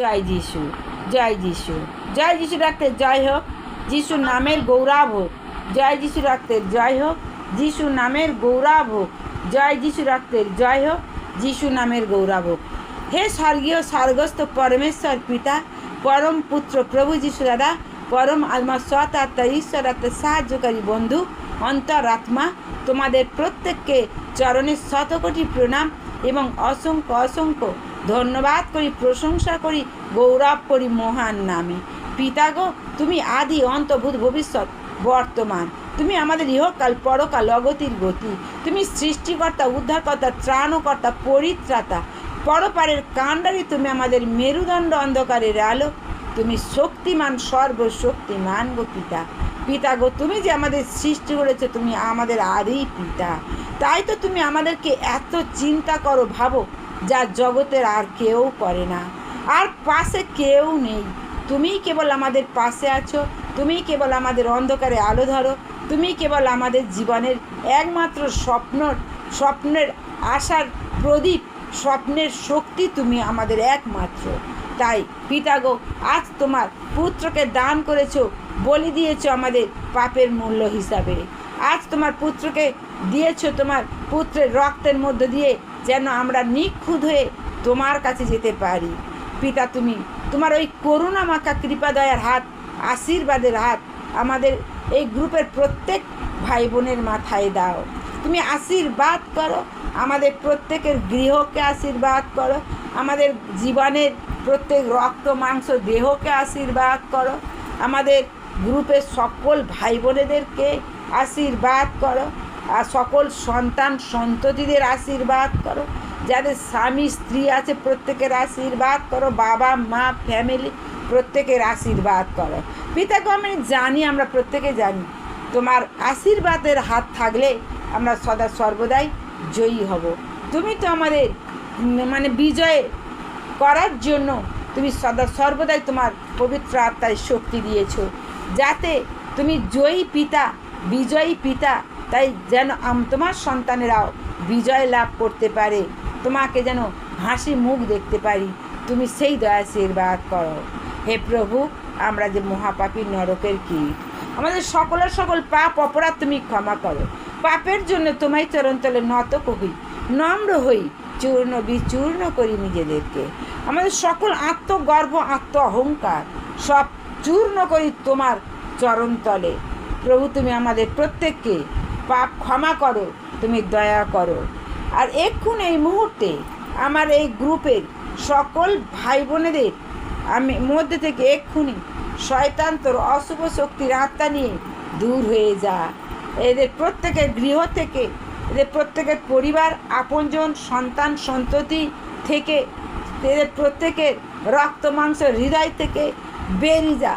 জয় যিশু জয় যিশু। জয় যিশু রক্তের জয় হোক, যিশু নামের গৌরব হোক। জয় যিশু রক্তের জয় হোক, যিশু নামের গৌরব হোক। জয় যিশু রক্তের জয় হোক, যিশু নামের গৌরব হোক। হে স্বর্গীয়, স্বর্গস্থ পরমেশ্বর পিতা, পরম পুত্র প্রভু যিশু দাদা, পরম আত্মা আত্মা, ঈশ্বর আত্মা, সাহায্যকারী বন্ধু অন্তরাত্মা তোমাদের প্রত্যেককে চরণের শতকোটি প্রণাম এবং অসংখ্য অসংখ্য ধন্যবাদ করি, প্রশংসা করি, গৌরব করি মহান নামে। পিতা গো, তুমি আদি অন্তভূত ভবিষ্যৎ, বর্তমান। তুমি আমাদের ইহকাল, পরকাল, অগতির গতি। তুমি সৃষ্টিকর্তা, উদ্ধারকর্তা, ত্রাণকর্তা, পরিত্রাতা। পরপারের কাণ্ডারি তুমি আমাদের মেরুদণ্ড অন্ধকারের আলো। তুমি শক্তিমান, সর্বশক্তিমান গো পিতা। পিতা গো, তুমি যে আমাদের সৃষ্টি করেছ, তুমি আমাদের আদি পিতা। তাই তো তুমি আমাদেরকে এত চিন্তা করো, ভাবো। যা জগতের আর কেউ করে না। আর পাশে কেউ নেই। তুমিই কেবল আমাদের পাশে আছো, তুমিই কেবল আমাদের অন্ধকারে আলো ধরো তুমি কেবল আমাদের জীবনের একমাত্র স্বপ্ন, স্বপ্নের আশার প্রদীপ, স্বপ্নের শক্তি তুমি আমাদের একমাত্র। তাই পিতাগো আজ তোমার পুত্রকে দান করেছ, বলি দিয়েছ আমাদের পাপের মূল্য হিসাবে। আজ তোমার পুত্রকে দিয়েছ তোমার পুত্রের রক্তের মধ্য দিয়ে যেন আমরা নিখুঁত হয়ে তোমার কাছে যেতে পারি। পিতা, তুমি তোমার ওই করুণা মাখা কৃপা, দয়ার হাত, আশীর্বাদের হাত আমাদের এই গ্রুপের প্রত্যেক ভাই বোনের মাথায় দাও। তুমি আশীর্বাদ করো, আমাদের প্রত্যেকের গৃহকে আশীর্বাদ করো, আমাদের জীবনের প্রত্যেক রক্ত, মাংস, দেহকে আশীর্বাদ করো, আমাদের গ্রুপের সকল ভাই বোনেদেরকে আশীর্বাদ করো আর সকল সন্তান সন্ততিদের আশীর্বাদ করো। যাদের স্বামী, স্ত্রী আছে, প্রত্যেকের আশীর্বাদ করো। বাবা, মা ফ্যামিলি প্রত্যেকের আশীর্বাদ করো। পিতাকে আমি জানি, আমরা প্রত্যেকে জানি। তোমার আশীর্বাদের হাত থাকলে আমরা সদা সর্বদাই জয়ী হব। তুমি তো আমাদের মানে বিজয় করার জন্য তুমি সদা সর্বদাই তোমার পবিত্র আত্মায় শক্তি দিয়েছ। যাতে তুমি জয়ী পিতা, বিজয়ী পিতা তাই যেন তোমার সন্তানেরাও বিজয় লাভ করতে পারে। তোমাকে যেন হাসি মুখ দেখতে পারি। তুমি সেই দয়া আশীর্বাদ করো। হে প্রভু, আমরা যে মহাপাপী নরকের কীট, আমাদের সকলের সকল পাপ অপরাধ তুমি ক্ষমা করো। পাপের জন্য তোমায় চরণতলে নত হই নম্র হই, চূর্ণ বিচূর্ণ করি নিজেদেরকে। আমাদের সকল আত্মগর্ব আত্ম অহংকার সব চূর্ণ করি তোমার চরণতলে। প্রভু, তুমি আমাদের প্রত্যেককে পাপ ক্ষমা করো, তুমি দয়া করো। আর এক্ষুন এই মুহূর্তে আমার এই গ্রুপের সকল ভাই বোনেদের আমি মধ্যে থেকে এক্ষুনি শয়তান তোর অশুভ শক্তির আত্মা নিয়ে দূর হয়ে যা। এদের প্রত্যেকের গৃহ থেকে, এদের প্রত্যেকের পরিবার, আপনজন, সন্তান, সন্ততি থেকে, এদের প্রত্যেকের রক্ত, মাংস, হৃদয় থেকে বেরিয়ে যা।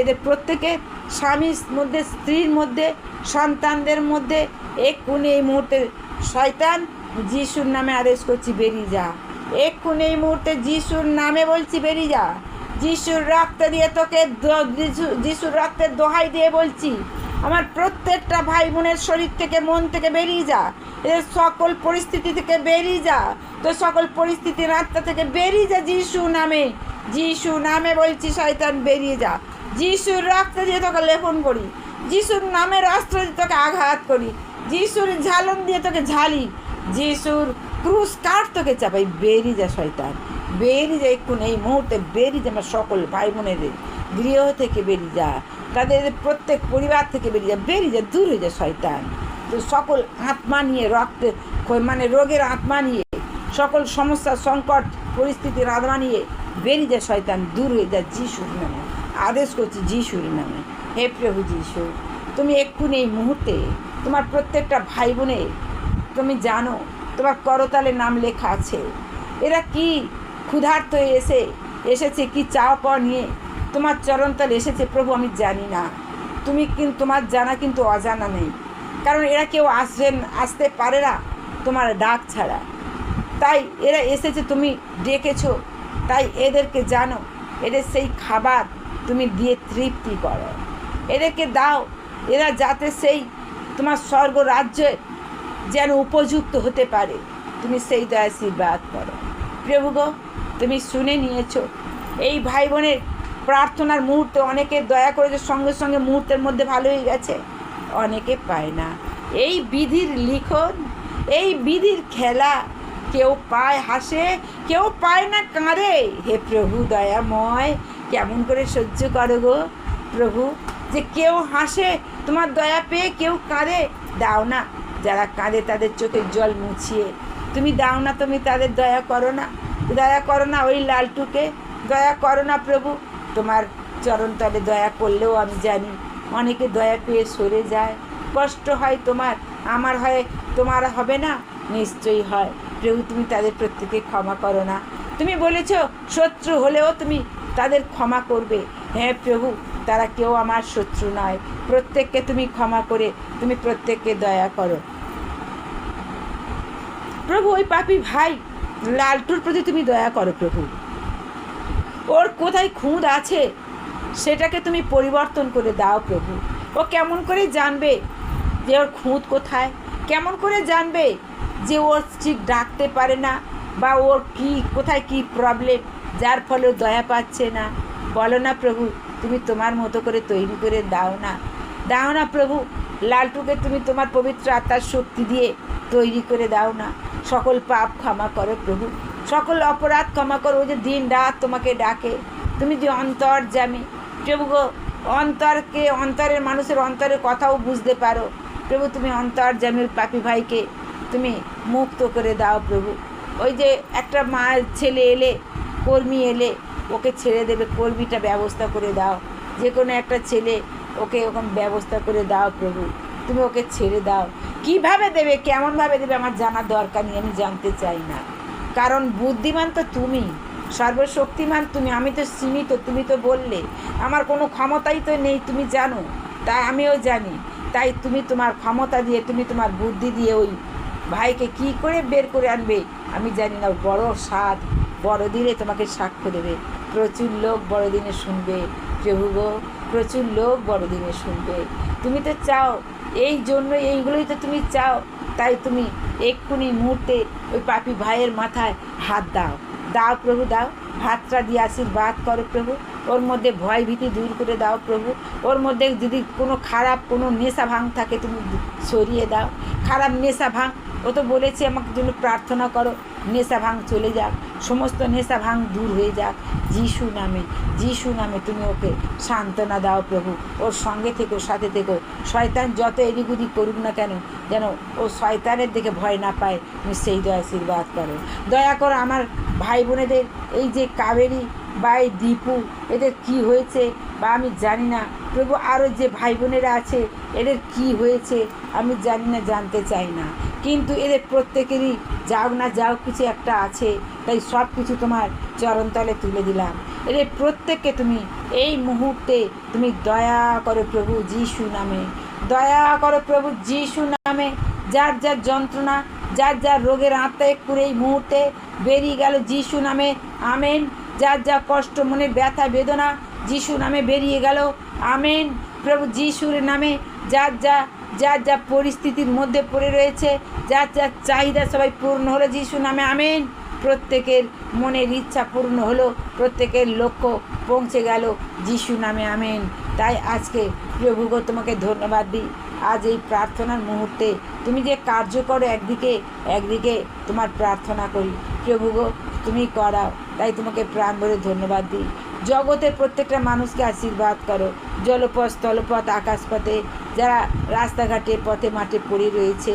এদের প্রত্যেকের স্বামীর মধ্যে, স্ত্রীর মধ্যে সন্তানদের মধ্যে এক্ষুনি এই মুহূর্তে শয়তান যিশুর নামে আদেশ করছি, বেরিয়ে যা। এক্ষুনি এই মুহূর্তে যিশুর নামে বলছি, বেরিয়ে যা। যিশুর রক্ত দিয়ে তোকে যিশুর রক্তের দোহাই দিয়ে বলছি, আমার প্রত্যেকটা ভাই বোনের শরীর থেকে, মন থেকে বেরিয়ে যা। এদের সকল পরিস্থিতি থেকে বেরিয়ে যা। তো সকল পরিস্থিতির আত্মা থেকে বেরিয়ে যা যিশু নামে। যিশু নামে বলছি, শয়তান, বেরিয়ে যা। যিশুর রক্ত দিয়ে তোকে লেপন করি। যিশুর নামের অস্ত্র দিয়ে তোকে আঘাত করি, যিশুর ঝালন দিয়ে তোকে ঝালি, যিশুর ক্রুশ কাঠ তোকে চাপাই, বেরিয়ে যা শয়তান, বেরিয়ে যা এক্ষুন এই মুহূর্তে, বেরিয়ে যা আমার সকল ভাই বোনেদের গৃহ থেকে বেরিয়ে যা, তাদের প্রত্যেক পরিবার থেকে বেরিয়ে যা বেরিয়ে যা, দূর হয়ে যা শয়তান। তো সকল আত্মা নিয়ে, রক্ত মানে রোগের আত্মা নিয়ে, সকল সমস্যা, সংকট, পরিস্থিতির আত্মা নিয়ে, বেরিয়ে যা শয়তান, দূর হয়ে যা, যিশুর নামে। আদেশ করছি, যিশুর নামে। হে প্রভু যিশু, তুমি এক্ষুনি এই মুহূর্তে তোমার প্রত্যেকটা ভাই বোনের তুমি জানো তোমার করতালে নাম লেখা আছে। এরা কি ক্ষুধার্ত এসে, এসেছে, কি চাও পাওয়া নিয়ে তোমার চরণতলে এসেছে প্রভু আমি জানি না। তুমি কিন্তু তোমার জানা কিন্তু অজানা নেই। কারণ এরা কেউ আসবেন আসতে পারে না তোমার ডাক ছাড়া। তাই এরা এসেছে, তুমি ডেকেছ, তাই এদেরকে জানো, এদের সেই খাবার তুমি দিয়ে তৃপ্তি করো। এদেরকে দাও। এরা যাতে সেই তোমার স্বর্গ রাজ্যে যেন উপযুক্ত হতে পারে। তুমি সেই দয়া আশীর্বাদ করো। প্রভু গো তুমি শুনে নিয়েছো। এই ভাই বোনের প্রার্থনার মুহূর্তে অনেকে দয়া করে যে সঙ্গে সঙ্গে মুহূর্তের মধ্যে ভালো হয়ে গেছে, অনেকে পায় না। এই বিধির লিখন, এই বিধির খেলা কেউ পায় হাসে, কেউ পায় না কাঁদে। হে প্রভু দয়াময়, কেমন করে সহ্য করো গো প্রভু? যে কেউ হাসে, তোমার দয়া পেয়ে কেউ কাঁদে, দাও না। যারা কাঁদে তাদের চোখের জল মুছিয়ে। তুমি দাও না, তুমি তাদের দয়া করো না। দয়া করো না ওই লালটুকে। দয়া করো না প্রভু। তোমার চরণ তলে দয়া করলেও আমি জানি অনেকে দয়া পেয়ে সরে যায়। কষ্ট হয় তোমার, আমার হয়, তোমার হবে না? নিশ্চয়ই হয়। প্রভু, তুমি তাদের প্রত্যেকে ক্ষমা করো না। তুমি বলেছ, শত্রু হলেও তুমি তাদের ক্ষমা করবে। হ্যাঁ প্রভু তারা কেউ আমার শত্রু নয়। প্রত্যেককে তুমি ক্ষমা করে, তুমি প্রত্যেককে দয়া করো। প্রভু, ওই পাপি ভাই লালটুর প্রতি তুমি দয়া করো প্রভু। ওর কোথায় খুঁত আছে সেটাকে তুমি পরিবর্তন করে দাও প্রভু। ও কেমন করে জানবে যে ওর খুঁত কোথায়? কেমন করে জানবে যে ওর ঠিক ডাকতে পারে না বা ওর কি, কোথায় কি প্রবলেম যার ফলে দয়া পাচ্ছে না? বলো না প্রভু তুমি তোমার মতো করে তৈরি করে দাও না। দাও না প্রভু, লালটুকে তুমি তোমার পবিত্র আত্মার শক্তি দিয়ে তৈরি করে দাও না। সকল পাপ ক্ষমা করো প্রভু, সকল অপরাধ ক্ষমা করো। যে দিন রাত তোমাকে ডাকে, তুমি যে অন্তর জামি প্রভু গো, অন্তরকে, অন্তরের মানুষের অন্তরের কথাও বুঝতে পারো। প্রভু, তুমি অন্তর জামির পাপি ভাইকে তুমি মুক্ত করে দাও প্রভু। ওই যে একটা মায়ের ছেলে এলে, কর্মী এলে ওকে ছেড়ে দেবে কর্মীটা ব্যবস্থা করে দাও। যে কোনো একটা ছেলে ওকে ওরকম ব্যবস্থা করে দাও প্রভু। তুমি ওকে ছেড়ে দাও। কীভাবে দেবে, কেমনভাবে দেবে আমার জানার দরকার নেই, আমি জানতে চাই না। কারণ বুদ্ধিমান তো তুমি, সর্বশক্তিমান তুমি, আমি তো সীমিত, তুমি তো বললে। আমার কোনো ক্ষমতাই তো নেই, তুমি জানো। তাই আমিও জানি। তাই তুমি তোমার ক্ষমতা দিয়ে, তুমি তোমার বুদ্ধি দিয়ে ওই ভাইকে কি করে বের করে আনবে, আমি জানি না। বড় স্বাদ বড়দিনে তোমাকে সাক্ষ্য দেবে। প্রচুর লোক বড়দিনে শুনবে। প্রভু গো, প্রচুর লোক বড়দিনে শুনবে। তুমি তো চাও, এই জন্য এইগুলোই তো তুমি চাও। তাই তুমি এক্ষুনি মুহূর্তে ওই পাপি ভাইয়ের মাথায় হাত দাও। দাও প্রভু, দাও। হাতটা দিয়ে আশীর্বাদ করো প্রভু। ওর মধ্যে ভয় ভীতি দূর করে দাও প্রভু। ওর মধ্যে যদি কোনো খারাপ, কোনো নেশা ভাঙ থাকে, তুমি সরিয়ে দাও। খারাপ নেশা ভাঙ ও তো বলেছে আমাকে জন্য প্রার্থনা করো, নেশা ভাঙ, চলে যাক। সমস্ত নেশা ভাঙ, দূর হয়ে যাক। যিশু নামে যিশু নামে তুমি ওকে সান্ত্বনা দাও প্রভু। ওর সঙ্গে থেকো, সাথে থেকো। শয়তান যত এদিগুদি করুক না কেন, যেন ও শয়তানের দিকে ভয় না পায় তুমি সেই দয়া আশীর্বাদ করো। দয়া করো আমার ভাই বোনেদের, এই যে কাবেরী বা এই দীপু, এদের কি হয়েছে বা আমি জানি না। প্রভু আরও যে ভাই বোনেরা আছে, এদের কি হয়েছে আমি জানি না, জানতে চাই না। কিন্তু এদের প্রত্যেকেরই যাও না যাও কিছু একটা আছে, তাই সব কিছু তোমার চরণতলে তুলে দিলাম। এদের প্রত্যেককে তুমি এই মুহূর্তে তুমি দয়া করো প্রভু যিশু নামে। দয়া করো প্রভু যিশু নামে। যার যার যন্ত্রণা, যার যার রোগের আত্মা একটু এই মুহূর্তে বেরিয়ে গেল যিশু নামে। আমেন। যার যা কষ্ট, মনে ব্যথা, বেদনা, যিশু নামে বেরিয়ে গেল। আমেন। প্রভু যিশুর নামে যার যা যার যা পরিস্থিতির মধ্যে পড়ে রয়েছে যার যার চাহিদা সবাই পূর্ণ হলো, যিশু নামে, আমেন। প্রত্যেকের মনের ইচ্ছা পূর্ণ হলো, প্রত্যেকের লক্ষ্য পৌঁছে গেল যিশু নামে, আমেন। তাই আজকে প্রভু গো, তোমাকে ধন্যবাদ দিই। আজ এই প্রার্থনার মুহূর্তে তুমি যে কার্য করো একদিকে একদিকে তোমার প্রার্থনা করি। প্রভু গো, তুমি করাও, তাই তোমাকে প্রাণ ভরে ধন্যবাদ দিই। জগতের প্রত্যেকটা মানুষকে আশীর্বাদ করো। জলপথ, স্থলপথ, আকাশপথে যারা রাস্তাঘাটে, পথে মাঠে পড়ে রয়েছে,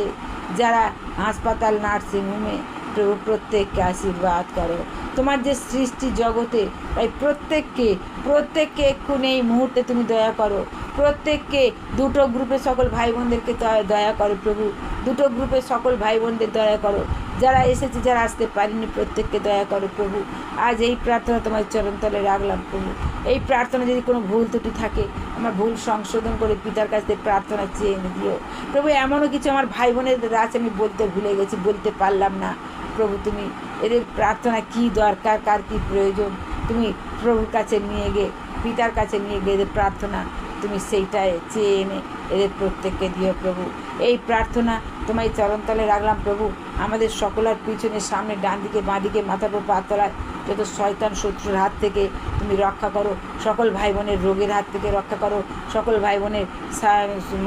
যারা হাসপাতাল নার্সিংহোমে প্রভু প্রত্যেককে আশীর্বাদ করো। তোমার যে সৃষ্টি জগতে, তাই প্রত্যেককে প্রত্যেককে এক্ষুনি এই মুহূর্তে তুমি দয়া করো। প্রত্যেককে দুটো গ্রুপে সকল ভাই বোনদেরকে দয়া- করো প্রভু। দুটো গ্রুপে সকল ভাই বোনদের দয়া করো। যারা এসেছে, যারা আসতে পারেনি, প্রত্যেককে দয়া করো প্রভু। আজ এই প্রার্থনা তোমার চরণতলে রাখলাম প্রভু। এই প্রার্থনা যদি কোনো ভুল ত্রুটি থাকে, আমার ভুল সংশোধন করে পিতার কাছ থেকে প্রার্থনা চেয়ে এনে দিও। প্রভু, এমনও কিছু আমার ভাই বোনেদের আছে, আমি বলতে ভুলে গেছি, বলতে পারলাম না। প্রভু, তুমি এদের প্রার্থনা কি দরকার, কার কি প্রয়োজন? তুমি প্রভুর কাছে নিয়ে গিয়ে পিতার কাছে নিয়ে গিয়ে প্রার্থনা। তুমি সেইটাই চেয়ে এনে এদের প্রত্যেককে দিও প্রভু। এই প্রার্থনা তোমায় চরণতলে রাখলাম প্রভু। আমাদের সকলের পিছনে সামনে ডান দিকে, বাঁ দিকে মাথার উপর পা তলায় যত শয়তান শত্রুর হাত থেকে তুমি রক্ষা করো, সকল ভাই বোনের রোগের হাত থেকে রক্ষা করো, সকল ভাই বোনের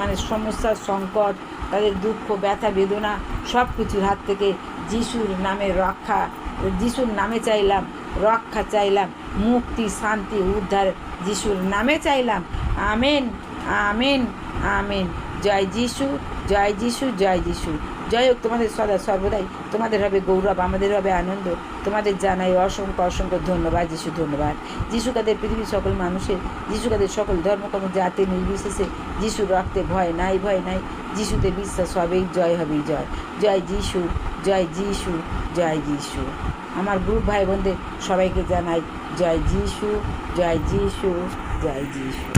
মানে সমস্যার সংকট, তাদের দুঃখ, ব্যথা, বেদনা সব কিছুর হাত থেকে যিশুর নামে রক্ষা, যিশুর নামে চাইলাম, রক্ষা চাইলাম, মুক্তি, শান্তি, উদ্ধার যিশুর নামে চাইলাম। Amen amen amen. জয় যিশু জয় যিশু জয় যিশু। জয় হোক তোমাদের সদা সর্বদাই। তোমাদের হবে গৌরব, আমাদের হবে আনন্দ। তোমাদের জানাই অসংখ্য অসংখ্য ধন্যবাদ, যিশু ধন্যবাদ। যিশু কাদের পৃথিবীর সকল মানুষের, যিশু কাদের সকল ধর্মকর্ম, জাতি নির্বিশেষে যিশুর রক্তে ভয় নাই ভয় নাই। যিশুতে বিশ্বাস হবেই, জয় হবেই, জয়। জয় যিশু জয় যিশু জয় যিশু। আমার গ্রুপ ভাই বোনদের সবাইকে জানাই, জয় যিশু জয় যিশু জয় যিশু।